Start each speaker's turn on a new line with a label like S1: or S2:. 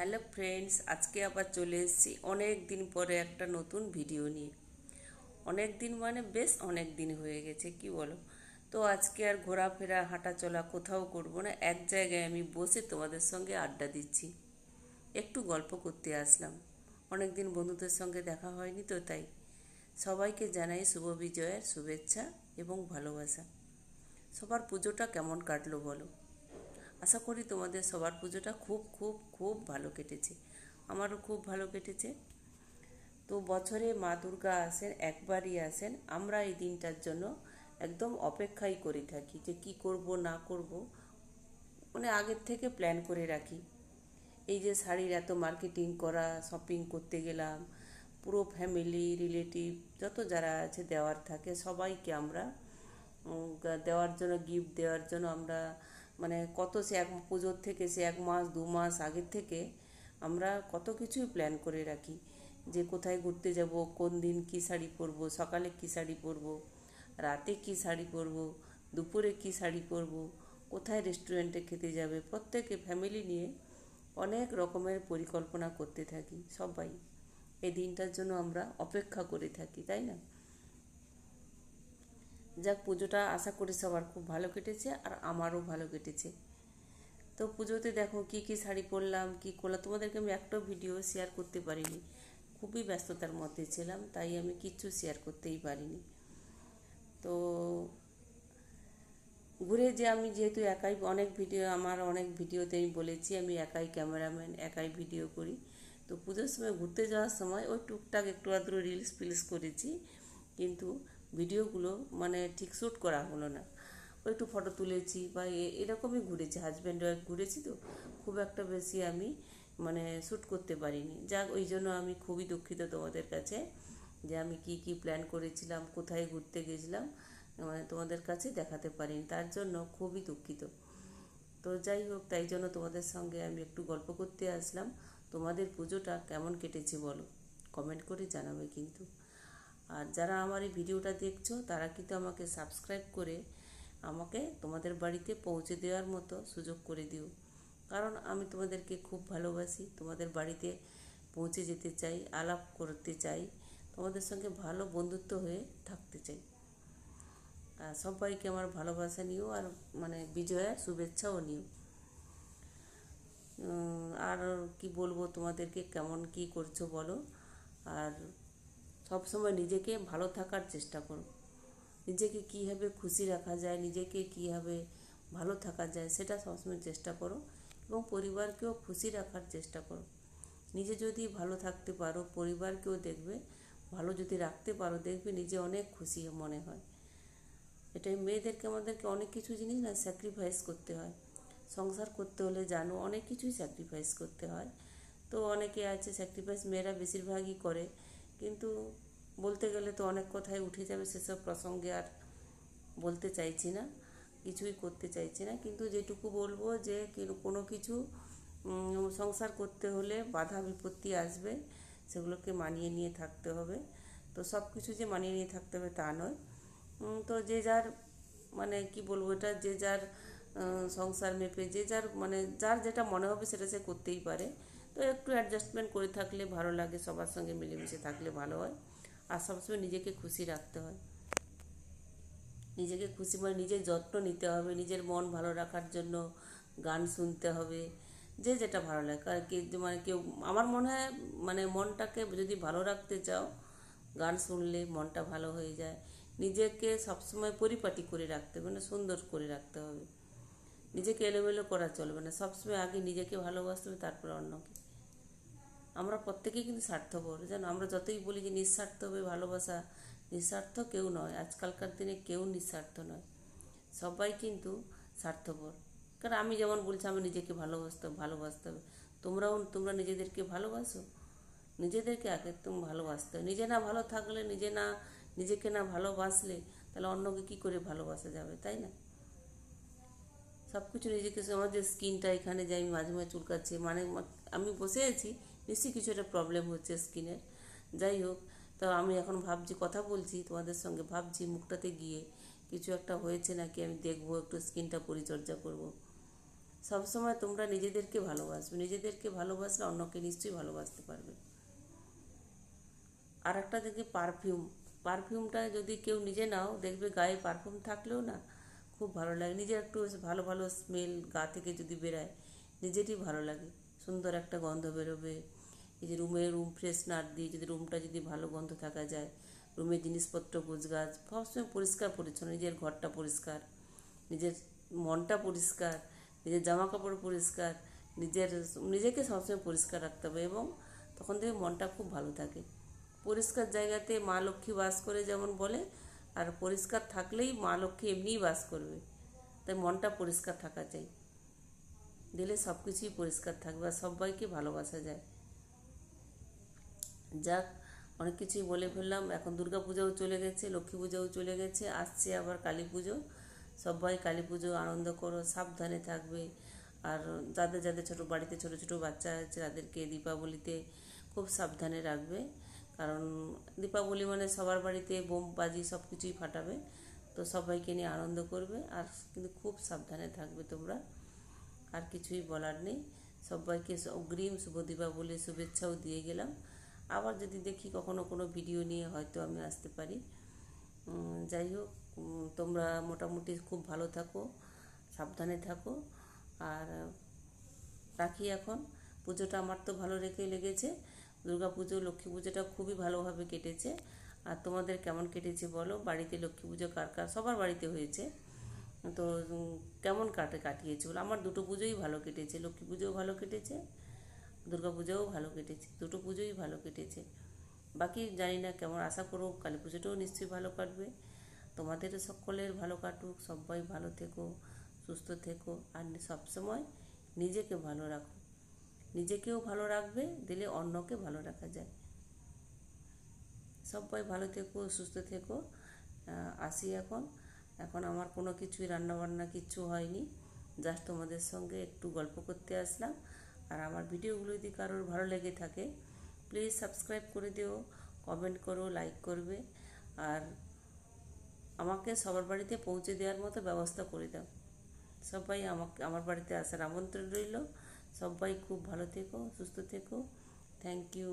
S1: Hello friends, আজকে আবার চলে এসেছি অনেক দিন পরে একটা নতুন ভিডিও নিয়ে। অনেক দিন মানে বেশ অনেক দিন হয়ে গেছে, কি বলো? তো আজকে আর ঘোরাফেরা হাঁটা চলা কোথাও করব না, এক জায়গায় আমি বসে তোমাদের সঙ্গে আড্ডা দিচ্ছি। একটু গল্প করতে আসলাম। অনেক দিন বন্ধুদের সঙ্গে দেখা হয়নি তো তাই। সবাইকে জানাই শুভ বিজয়ের শুভেচ্ছা এবং ভালোবাসা। সবার পুজোটা কেমন কাটলো বলো? আশা করি তোমাদের সবার পুজোটা খুব খুব খুব ভালো কেটেছে। আমারও খুব ভালো কেটেছে। তো বছরে মা দুর্গা আসেন, একবারই আসেন। আমরা এই দিনটার জন্য একদম অপেক্ষাই করে থাকি যে কি করব, না করব। মানে আগের থেকে প্ল্যান করে রাখি। এই যে শাড়ির এত মার্কেটিং করা শপিং করতে গেলাম, পুরো ফ্যামিলি রিলেটিভ যত যারা আছে, দেওয়ার থাকে, সবাইকে আমরা দেওয়ার জন্য গিফট দেওয়ার জন্য আমরা মানে কত সে এক পুজোর থেকে সে এক মাস, দু মাস আগের থেকে আমরা কত কিছুই প্ল্যান করে রাখি যে কোথায় ঘুরতে যাব, কোন দিন কী শাড়ি পরবো, সকালে কী শাড়ি পরবো, রাতে কী শাড়ি পরবো, দুপুরে কী শাড়ি পরবো, কোথায় রেস্টুরেন্টে খেতে যাবে, প্রত্যেকে ফ্যামিলি নিয়ে অনেক রকমের পরিকল্পনা করতে থাকি সবাই। এই দিনটার জন্য আমরা অপেক্ষা করে থাকি, তাই না? যাক, পুজোটা আশা করি সবার খুব ভালো কেটেছে আর আমারও ভালো কেটেছে। তো পুজোতে দেখো কি কি শাড়ি পরলাম, কি করলাম, তোমাদেরকে আমি একটাও ভিডিও শেয়ার করতে পারিনি। খুবই ব্যস্ততার মধ্যে ছিলাম, তাই আমি কিচ্ছু শেয়ার করতেই পারিনি। তো ঘুরে যে আমি যেহেতু একাই অনেক ভিডিও, আমার অনেক ভিডিওতে আমি বলেছি, আমি একাই ক্যামেরাম্যান একাই ভিডিও করি। তো পুজোর সময় ঘুরতে যাওয়ার সময় ওই টুকটাক একটু আধটু রিলস ফিলস করেছি। কিন্তু ভিডিওগুলো মানে ঠিক শ্যুট করা হলো না। একটু ফটো তুলেছি বা এরকমই ঘুরেছি হাজব্যান্ড ওয়াইফ ঘুরেছি তো, খুব একটা বেশি আমি মানে শ্যুট করতে পারিনি। যাক, ওই জন্য আমি খুবই দুঃখিত তোমাদের কাছে যে আমি কি কি প্ল্যান করেছিলাম, কোথায় ঘুরতে গেছিলাম মানে তোমাদের কাছে দেখাতে পারিনি। তার জন্য খুবই দুঃখিত। তো যাই হোক, তাই জন্য তোমাদের সঙ্গে আমি একটু গল্প করতে আসলাম। তোমাদের পুজোটা কেমন কেটেছে বলো? কমেন্ট করে জানাবে কিন্তু। আর যারা আমার এই ভিডিওটা দেখছ, তারা কিন্তু আমাকে সাবস্ক্রাইব করে আমাকে তোমাদের বাড়িতে পৌঁছে দেওয়ার মতো সুযোগ করে দিও। কারণ আমি তোমাদেরকে খুব ভালোবাসি, তোমাদের বাড়িতে পৌঁছে যেতে চাই, আলাপ করতে চাই, তোমাদের সঙ্গে ভালো বন্ধুত্ব হয়ে থাকতে চাই। আর সবাইকে আমার ভালোবাসা নিও আর মানে বিজয়ার শুভেচ্ছাও নিও। আর কি বলব তোমাদেরকে, কেমন কি করছ বলো? আর সবসময় নিজেকে ভালো থাকার চেষ্টা করো নিজেকে কীভাবে খুশি রাখা যায়, নিজেকে কীভাবে ভালো থাকা যায়, সেটা সবসময় চেষ্টা করো এবং পরিবারকেও খুশি রাখার চেষ্টা করো নিজে যদি ভালো থাকতে পারো, পরিবারকেও দেখবে, ভালো যদি রাখতে পারো, দেখবে নিজে অনেক খুশি মনে হয়। এটাই মেয়েদেরকে, আমাদেরকে অনেক কিছু জিনিস না স্যাক্রিফাইস করতে হয়। সংসার করতে হলে জানো, অনেক কিছুই স্যাক্রিফাইস করতে হয়। তো অনেকে আছে স্যাক্রিফাইস মেয়েরা বেশিরভাগই করে। কিন্তু বলতে গেলে তো অনেক কথাই উঠে যাবে সেসব প্রসঙ্গে আর বলতে চাইছি না, কিছুই করতে চাইছি না। কিন্তু যেটুকু বলব যে কোনো কিছু সংসার করতে হলে বাধা বিপত্তি আসবে, সেগুলোকে মানিয়ে নিয়ে থাকতে হবে। তো সব কিছু যে মানিয়ে নিয়ে থাকতে হবে তা নয়। তো যে যার মানে কি বলব এটা, যে যার সংসার মেপে, যে যার মানে যার যেটা মনে হবে সেটা সে করতেই পারে। তো একটু অ্যাডজাস্টমেন্ট করে থাকলে ভালো লাগে, সবার সঙ্গে মিলেমিশে থাকলে ভালো হয়। আর সবসময় নিজেকে খুশি রাখতে হয়। নিজেকে খুশি মানে নিজের যত্ন নিতে হবে, নিজের মন ভালো রাখার জন্য গান শুনতে হবে, যে যেটা ভালো লাগে। আর কি মানে কেউ, আমার মনে হয় মানে মনটাকে যদি ভালো রাখতে চাও, গান শুনলে মনটা ভালো হয়ে যায়। নিজেকে সবসময় পরিপাটি করে রাখতে হবে মানে সুন্দর করে রাখতে হবে। নিজেকে এলোমেলো করা চলবে না। সবসময় আগে নিজেকে ভালোবাসতে হবে, তারপরে অন্যকে। আমরা প্রত্যেকেই কিন্তু স্বার্থপর। জানো আমরা যতই বলি যে নিঃস্বার্থভাবে ভালোবাসা, নিঃস্বার্থ কেউ নয়, আজকালকার দিনে কেউ নিঃস্বার্থ নয়। সবাই কিন্তু স্বার্থপর। কারণ আমি যেমন বলছি, আমি নিজেকে ভালোবাসতে ভালোবাসতে হবে। তোমরাও, তোমরা নিজেদেরকে ভালোবাসো। নিজেদেরকে আগে তুমি ভালোবাসতে হবে। নিজে না ভালো থাকলে, নিজে না, নিজেকে না ভালোবাসলে, তাহলে অন্যকে কী করে ভালোবাসা যাবে, তাই না? সব কিছু নিজেকে আমার যে স্কিনটা এখানে যে আমি মাঝে মাঝে চুলকাচ্ছি মানে আমি বসে আছি নিশ্চয়ই কিছু একটা প্রবলেম হচ্ছে স্কিনের যাই হোক, তো আমি এখন ভাবছি, কথা বলছি তোমাদের সঙ্গে, ভাবছি মুখটাতে গিয়ে কিছু একটা হয়েছে নাকি আমি দেখব, একটু স্কিনটা পরিচর্যা করব। সবসময় তোমরা নিজেদেরকে ভালোবাসবে। নিজেদেরকে ভালোবাসলে অন্যকে নিশ্চয়ই ভালোবাসতে পারবে। আর একটা দেখি পারফিউম পারফিউমটা যদি কেউ নিজে নাও, দেখবে গায়ে পারফিউম থাকলেও না, খুব ভালো লাগে। নিজের একটু ভালো ভালো স্মেল গা থেকে যদি বেরায়, নিজেরই ভালো লাগে। সুন্দর একটা গন্ধ বেরোবে। এই যে রুমে রুম ফ্রেশনার দিয়ে যদি রুমটা যদি ভালো গন্ধ থাকা যায় রুমের জিনিসপত্র, গোছগাছ সবসময় পরিষ্কার পরিচ্ছন্ন, নিজের ঘরটা পরিষ্কার, নিজের মনটা পরিষ্কার, নিজের জামা কাপড় পরিষ্কার, নিজের নিজেকে সবসময় পরিষ্কার রাখতে হবে এবং তখন থেকে মনটা খুব ভালো থাকে। পরিষ্কার জায়গাতে মা লক্ষ্মী বাস করে যেমন বলে, আর পরিষ্কার থাকলেই মা লক্ষ্মী এমনিই বাস করবে। তাই মনটা পরিষ্কার থাকা চাই। দিলে সব কিছুই পরিষ্কার থাকবে আর সবাইকে ভালোবাসা যায়। যাক, অনেক কিছুই বলে ফেললাম। এখন দুর্গা পূজাও চলে গেছে, লক্ষ্মী পূজাও চলে গেছে, আসছে আবার কালী পুজো। সবাই কালী পুজো আনন্দ করো, সাবধানে থাকবে। আর যাদের যাদের ছোটো, বাড়িতে ছোটো ছোটো বাচ্চা আছে, তাদেরকে দীপাবলিতে খুব সাবধানে রাখবে। কারণ দীপাবলি মানে সবার বাড়িতে বোম বাজি সব কিছুই ফাটাবে। তো সবাইকে নিয়ে আনন্দ করবে। আর কিন্তু খুব সাবধানে থাকবে তোমরা। আর কিছুই বলার নেই। সবাইকে অগ্রিম শুভ দীপাবলি শুভেচ্ছাও দিয়ে গেলাম। আবার যদি দেখি কখনো কোনো ভিডিও নিয়ে হয়তো আমি আসতে পারি। যাই হোক তোমরা মোটামুটি খুব ভালো থাকো, সাবধানে থাকো। আর রাখি এখন। পুজোটা আমার তো ভালো রেখে লেগেছে। দুর্গা পুজো, লক্ষ্মী পুজোটা খুবই ভালোভাবে কেটেছে। আর তোমাদের কেমন কেটেছে বলো? বাড়িতে লক্ষ্মী পুজো কার কার? সবার বাড়িতে হয়েছে। তো কেমন কাটে, কাটিয়েছে বলো? আমার দুটো পুজোই ভালো কেটেছে। লক্ষ্মী পুজোও ভালো কেটেছে। দুর্গা পুজোও ভালো কেটেছে, দুটো পুজোই ভালো কেটেছে। বাকি জানি না কেমন, আশা করব কালী পুজোটাও নিশ্চয়ই ভালো কাটবে। তোমাদের সকলের ভালো কাটুক, সবাই ভালো থেকো, সুস্থ থেকো, আর সবসময় নিজেকে ভালো রাখো। নিজেকেও ভালো রাখবে, দিলে অন্যকে ভালো রাখা যায়। সবাই ভালো থেকো, সুস্থ থেকো আসি এখন। এখন আমার কোনো কিছুই রান্নাবান্না কিচ্ছু হয়নি। জাস্ট তোমাদের সঙ্গে একটু গল্প করতে আসলাম। আর আমার ভিডিওগুলো যদি কারোর ভালো লেগে থাকে প্লিজ সাবস্ক্রাইব করে দিও কমেন্ট করো লাইক করবে, আর আমাকে সবার বাড়িতে পৌঁছে দেওয়ার মতো ব্যবস্থা করে দাও। সবাই আমাকে, আমার বাড়িতে আসার আমন্ত্রণ রইল। সবাই খুব ভালো থেকো, সুস্থ থেকো। Thank you